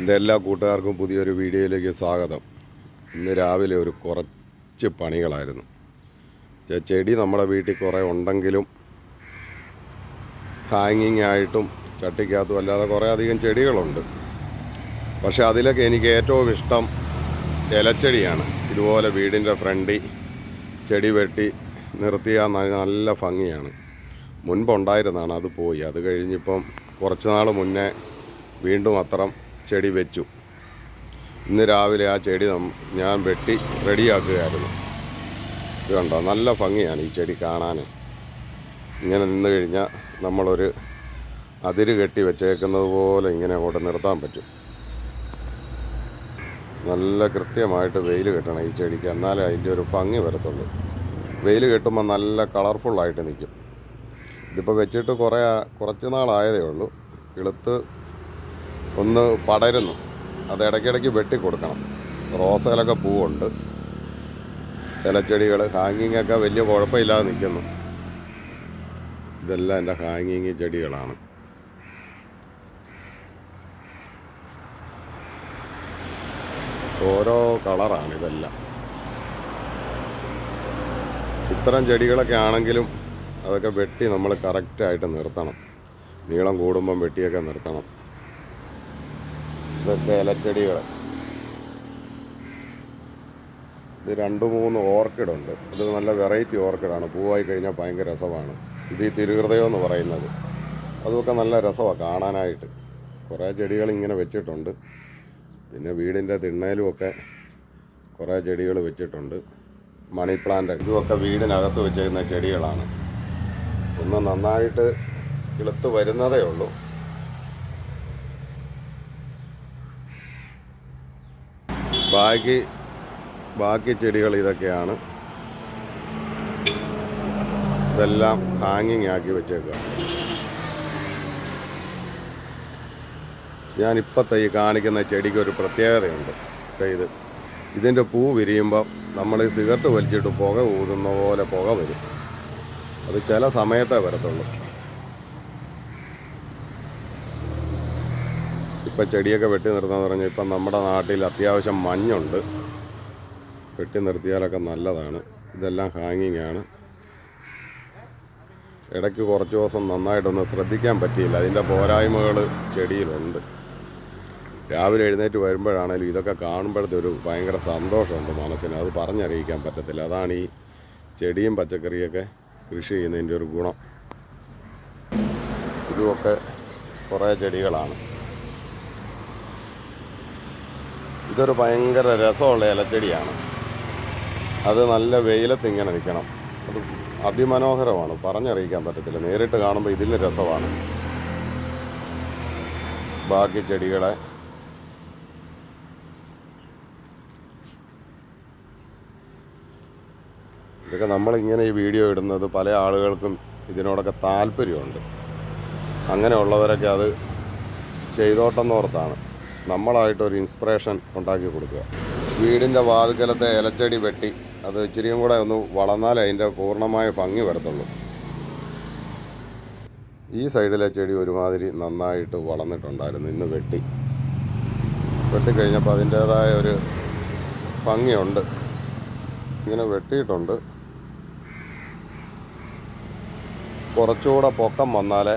എന്റെ എല്ലാ കൂട്ടുകാർക്കും പുതിയൊരു വീഡിയോയിലേക്ക് സ്വാഗതം. ഇന്ന് രാവിലെ ഒരു കുറച്ച് പണികളായിരുന്നു. ചെടി നമ്മുടെ വീട്ടിൽ കുറേ ഉണ്ടെങ്കിലും ഹാങ്ങിങ് ആയിട്ടും ചട്ടിക്കകത്തും അല്ലാതെ കുറേ അധികം ചെടികളുണ്ട്. പക്ഷേ അതിലൊക്കെ എനിക്ക് ഏറ്റവും ഇഷ്ടം ഇലച്ചെടിയാണ്. ഇതുപോലെ വീടിന്റെ ഫ്രണ്ടിൽ ചെടി വെട്ടി നിർത്തിയാൽ നല്ല ഭംഗിയാണ്. മുൻപുണ്ടായിരുന്നതാണ് അത് പോയി. അത് കഴിഞ്ഞിപ്പം കുറച്ച് നാൾ മുന്നേ വീണ്ടും അത്രം ചെടി വെച്ചു. ഇന്ന് രാവിലെ ആ ചെടി ഞാൻ വെട്ടി റെഡിയാക്കുകയായിരുന്നു. ഇത് കണ്ടോ? നല്ല ഭംഗിയാണ് ഈ ചെടി കാണാൻ. ഇങ്ങനെ നിന്ന് കഴിഞ്ഞാൽ നമ്മളൊരു അതിര് കെട്ടി വെച്ചേക്കുന്നത് പോലെ ഇങ്ങനെ അങ്ങോട്ട് നിർത്താൻ പറ്റും. നല്ല കൃത്യമായിട്ട് വെയിൽ കെട്ടണം ഈ ചെടിക്ക്. എന്നാലേ അതിന്റെ ഒരു ഭംഗി വരത്തുള്ളൂ. വെയിൽ കെട്ടുമ്പോൾ നല്ല കളർഫുള്ളായിട്ട് നിൽക്കും ഇതിപ്പോൾ വെച്ചിട്ട് കുറേ കുറച്ച് നാളായതേ ഉള്ളൂ. കിളുത്ത് ഒന്ന് പടരുന്നു. അത് ഇടയ്ക്കിടയ്ക്ക് വെട്ടി കൊടുക്കണം. റോസയിലൊക്കെ പൂവുണ്ട്. ഇലച്ചെടികൾ ഹാങ്ങിങ് ഒക്കെ വലിയ കുഴപ്പമില്ലാതെ നിൽക്കുന്നു. ഇതെല്ലാം എന്റെ ഹാങ്ങിങ് ചെടികളാണ്. ഓരോ കളറാണ് ഇതെല്ലാം. ഇത്തരം ചെടികളൊക്കെ ആണെങ്കിലും അതൊക്കെ വെട്ടി നമ്മൾ കറക്റ്റായിട്ട് നിർത്തണം. നീളം കൂടുമ്പം വെട്ടിയൊക്കെ നിർത്തണം. ഇതൊക്കെ ഇലച്ചെടികൾ ഇത് രണ്ട് മൂന്ന് ഓർക്കിഡ് ഉണ്ട്. ഇത് നല്ല വെറൈറ്റി ഓർക്കിഡാണ്. പൂവായി കഴിഞ്ഞാൽ ഭയങ്കര രസമാണ്. ഇത് ഈ തിരുഹൃദയം എന്ന് പറയുന്നത്. അതൊക്കെ നല്ല രസമാണ് കാണാനായിട്ട്. കുറേ ചെടികൾ ഇങ്ങനെ വെച്ചിട്ടുണ്ട്. പിന്നെ വീടിന്റെ തിണ്ണയിലുമൊക്കെ കുറേ ചെടികൾ വെച്ചിട്ടുണ്ട്. മണി പ്ലാന്റ് ഇതുമൊക്കെ വീടിനകത്ത് വെച്ചിരുന്ന ചെടികളാണ്. ഒന്ന് നന്നായിട്ട് കിളുത്ത് വരുന്നതേ ഉള്ളൂ. ബാക്കി ബാക്കി ചെടികൾ ഇതൊക്കെയാണ്. ഇതെല്ലാം ഹാങ്ങിങ് ആക്കി വെച്ചേക്കുക ഞാൻ ഇപ്പോഴത്തെ ഈ കാണിക്കുന്ന ചെടിക്ക് ഒരു പ്രത്യേകതയുണ്ട്. ഇത്. ഇതിന്റെ പൂ വിരിയുമ്പോൾ നമ്മൾ സിഗരറ്റ് വലിച്ചിട്ട് പുക ഊതുന്ന പോലെ പുക വരും. അത് ചില സമയത്തേ വരത്തുള്ളൂ. ഇപ്പം ചെടിയൊക്കെ വെട്ടി നിർത്താന്ന് പറഞ്ഞു ഇപ്പം നമ്മുടെ നാട്ടിൽ അത്യാവശ്യം മഞ്ഞുണ്ട്. വെട്ടി നിർത്തിയാലൊക്കെ നല്ലതാണ്. ഇതെല്ലാം ഹാങ്ങിങ് ആണ്. ഇടയ്ക്ക് കുറച്ച് ദിവസം നന്നായിട്ടൊന്ന് ശ്രദ്ധിക്കാൻ പറ്റിയില്ല. അതിന്റെ പോരായ്മകൾ ചെടിയിലുണ്ട്. രാവിലെ എഴുന്നേറ്റ് വരുമ്പോഴാണേലും ഇതൊക്കെ കാണുമ്പോഴത്തെ ഒരു ഭയങ്കര സന്തോഷമുണ്ട് മനസ്സിന്. അത് പറഞ്ഞറിയിക്കാൻ പറ്റത്തില്ല. അതാണ് ഈ ചെടിയും പച്ചക്കറിയൊക്കെ കൃഷി ചെയ്യുന്നതിന്റെ ഒരു ഗുണം. ഇതുമൊക്കെ കുറേ ചെടികളാണ്. ഇതൊരു ഭയങ്കര രസമുള്ള ഇലച്ചെടിയാണ്. അത് നല്ല വെയിലത്ത് ഇങ്ങനെ നിൽക്കണം. അത് അതിമനോഹരമാണ്. പറഞ്ഞറിയിക്കാൻ പറ്റത്തില്ല. നേരിട്ട് കാണുമ്പോൾ ഇതിൽ രസമാണ്. ബാക്കി ചെടികളെ ഇതൊക്കെ നമ്മളിങ്ങനെ ഈ വീഡിയോ ഇടുന്നത് പല ആളുകൾക്കും ഇതിനോടൊക്കെ താല്പര്യമുണ്ട്. അങ്ങനെയുള്ളവരൊക്കെ അത് ചെയ്തോട്ടെന്നോർത്താണ്. നമ്മളായിട്ടൊരു ഇൻസ്പിറേഷൻ ഉണ്ടാക്കി കൊടുക്കുക. വീടിന്റെ വാതുക്കലത്തെ ഇലച്ചെടി വെട്ടി അത് ഇച്ചിരിയും കൂടെ ഒന്ന് വളർന്നാലേ അതിന്റെ പൂർണമായ ഭംഗി വരത്തുള്ളൂ. ഈ സൈഡിലെ ചെടി ഒരുമാതിരി നന്നായിട്ട് വളർന്നിട്ടുണ്ടായിരുന്നു ഇന്ന് വെട്ടി. വെട്ടിക്കഴിഞ്ഞപ്പോൾ അതിന്റേതായ ഒരു ഭംഗിയുണ്ട്. ഇങ്ങനെ വെട്ടിയിട്ടുണ്ട്. കുറച്ചുകൂടെ പൊക്കം വന്നാലേ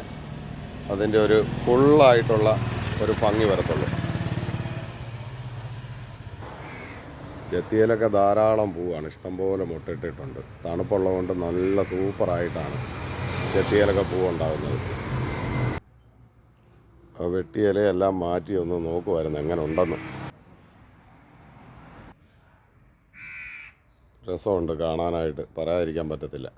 അതിന്റെ ഒരു ഫുള്ളായിട്ടുള്ള ഒരു ഭംഗി വരത്തുള്ളൂ. ചെത്തിയിലൊക്കെ ധാരാളം പൂവാണ്. ഇഷ്ടംപോലെ മുട്ടിട്ടിട്ടുണ്ട് തണുപ്പുള്ളതുകൊണ്ട് നല്ല സൂപ്പറായിട്ടാണ് ചെത്തിയിലൊക്കെ പൂവുണ്ടാകുന്നത് വെട്ടിയിലയെല്ലാം മാറ്റി ഒന്ന് നോക്കുമായിരുന്നു എങ്ങനെ ഉണ്ടെന്ന് രസമുണ്ട് കാണാനായിട്ട്. പറയാതിരിക്കാൻ പറ്റത്തില്ല.